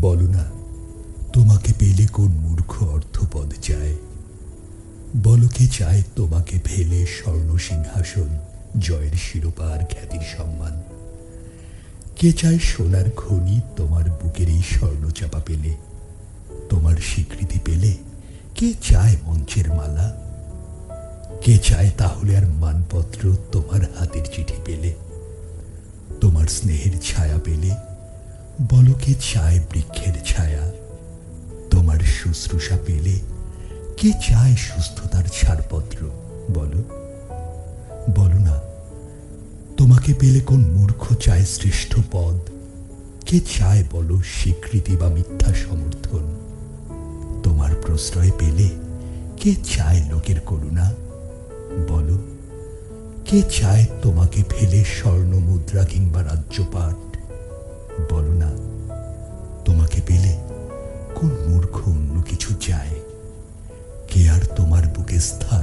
বলো না, তোমাকে পেলে কোন মূর্খ অর্থপদ চায়? বলো কে চায় তোমাকে ফেলে স্বর্ণ সিংহাসন, জয়ের শিরোপা আর খ্যাতির সম্মান? কে চায় সোনার খনি তোমার বুকের এই স্বর্ণ চাপা পেলে? তোমার স্বীকৃতি পেলে কে চায় মঞ্চের মালা? কে চায় তাহলে আর মানপত্র তোমার হাতের চিঠি পেলে? তোমার স্নেহের ছায়া পেলে বলো কে চায় বৃক্ষের ছায়া? তোমার শুশ্রূষা পেলে কে চায় সুস্থতার ছাড়পত্র? বলো। বলো না, তোমাকে পেলে কোন মূর্খ চায় শ্রেষ্ঠ পদ? কে চায় বলো স্বীকৃতি বা মিথ্যা সমর্থন? তোমার প্রশ্রয় পেলে কে চায় লোকের করুণা? বলো, কে চায় তোমাকে ফেলে স্বর্ণ মুদ্রা কিংবা রাজ্যপাট? বলো না তোমাকে পেলে কোন মূর্খ অন্য কিছু চায়? কে আর তোমার বুকে স্থান